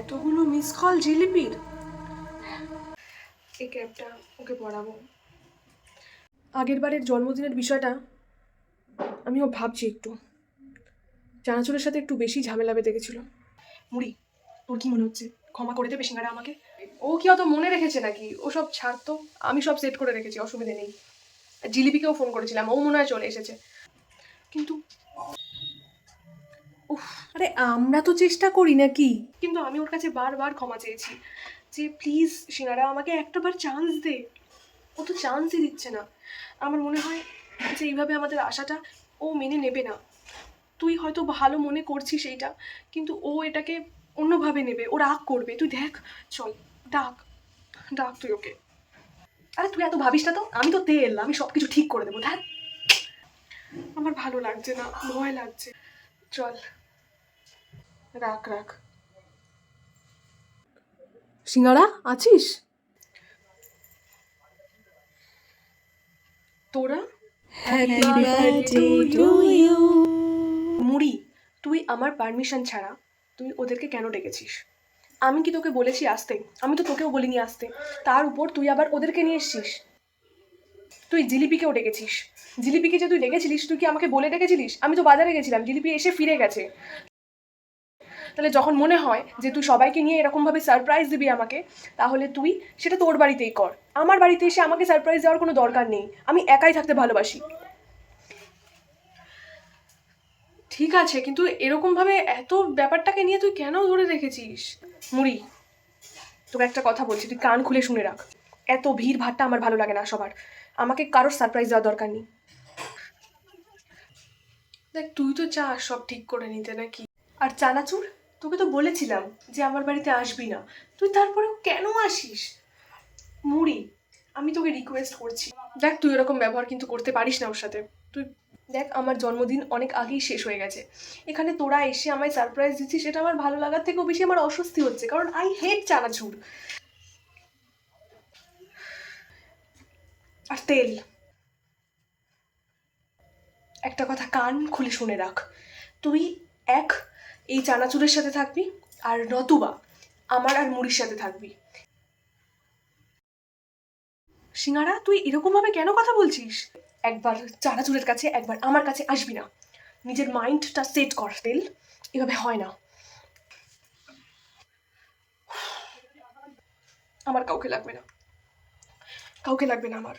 এতগুলো miss call জিলিপির? এই ক্যাবটা ওকে পড়াবো। আগের বারের জন্মদিনের বিষয়টা আমিও ভাবছি একটু। চানাচুরের সাথে একটু বেশি ঝামেলা বেঁধে গেছিল। মুড়ি তোর কি মনে হচ্ছে? ক্ষমা করে দেবে সিঙ্গারা আমাকে? ও কি অত মনে রেখেছে নাকি? ও সব ছাড়তো আমি সব সেট করে রেখেছি অসুবিধে নেই। জিলিপিকেও ফোন করেছিলাম ও মনে হয় চলে এসেছে। কিন্তু আরে আমরা তো চেষ্টা করি নাকি? কিন্তু আমি ওর কাছে বারবার ক্ষমা চেয়েছি যে প্লিজ সিনারা আমাকে একটাবার চান্স দে। ও তো চান্সই দিচ্ছে না। আমার মনে হয় যে এইভাবে আমাদের আশাটা ও মেনে নেবে না। তুই হয়তো ভালো মনে করছিস এইটা, কিন্তু ও এটাকে অন্যভাবে নেবে। ও রাগ করবে। তুই দেখ, চল, ডাক ডাক তুই ওকে। আরে তুই এত ভাবিস না তো? আমি তো তেল, আমি সব কিছু ঠিক করে দেবো দেখ আমার ভালো লাগছে না, ভয় লাগছে। চল। রাখ রাখ। সিঙ্গারা আছিস? তোরা. মুড়ি তুই আমার পারমিশন ছাড়া তুই ওদেরকে কেন ডেকেছিস? আমি কি তোকে বলেছি আসতে? আমি তো তোকেও বলিনি আসতে। তার উপর তুই আবার ওদেরকে নিয়ে এসছিস? তুই জিলিপিকেও ডেকেছিস। জিলিপিকে যে তুই ডেকেছিলিস তুই কি আমাকে বলে ডেকেছিলিস? আমি তো বাজারে গেছিলাম জিলিপি এসে ফিরে গেছে। তাহলে যখন মনে হয় যে তুই সবাইকে নিয়ে এরকমভাবে সারপ্রাইজ দিবি আমাকে, তাহলে তুই সেটা তোর বাড়িতেই কর। আমার বাড়িতে এসে আমাকে সারপ্রাইজ দেওয়ার কোনো দরকার নেই। আমি একাই থাকতে ভালোবাসি। ঠিক আছে, কিন্তু এরকমভাবে এত ব্যাপারটাকে নিয়ে তুই কেন ধরে রেখেছিস? মুড়ি, তোকে একটা কথা বলছি, তুই কান খুলে শুনে রাখ। এত ভিড় ভাট্টা আমার ভালো লাগে না সবার। আমাকে কারোর সারপ্রাইজ দেওয়ার দরকার নেই। দেখ, তুই তো চাস সব ঠিক করে নিতে নাকি? আর চানাচুর? তোকে তো বলেছিলাম যে আমার বাড়িতে আসবি না। তুই তারপরেও কেন আসিস? মুড়ি, আমি তোকে রিকোয়েস্ট করছি। দেখ, তুই ওরকম ব্যবহার কিন্তু করতে পারিস না ওর সাথে। তুই দেখ, আমার জন্মদিন অনেক আগেই শেষ হয়ে গেছে। এখানে তোরা এসে আমায় সারপ্রাইজ দিচ্ছিস, সেটা আমার ভালো লাগার থেকেও বেশি আমার অস্বস্তি হচ্ছে, কারণ আই হেট চানাচুর। আর তেল। একটা কথা কান খুলে শুনে রাখ। তুই এক এই চানাচুরের সাথে থাকবি আর নতুবা আমার আর মুড়ির সাথে থাকবি। সিঙ্গারা, তুই এরকম ভাবে কেন কথা বলছিস? একবার চানাচুরের কাছে, একবার আমার কাছে আসবি না। নিজের মাইন্ডটা সেট কর, তেল। এভাবে হয় না। আমার কাউকে লাগবে না। কাউকে লাগবে না আমার।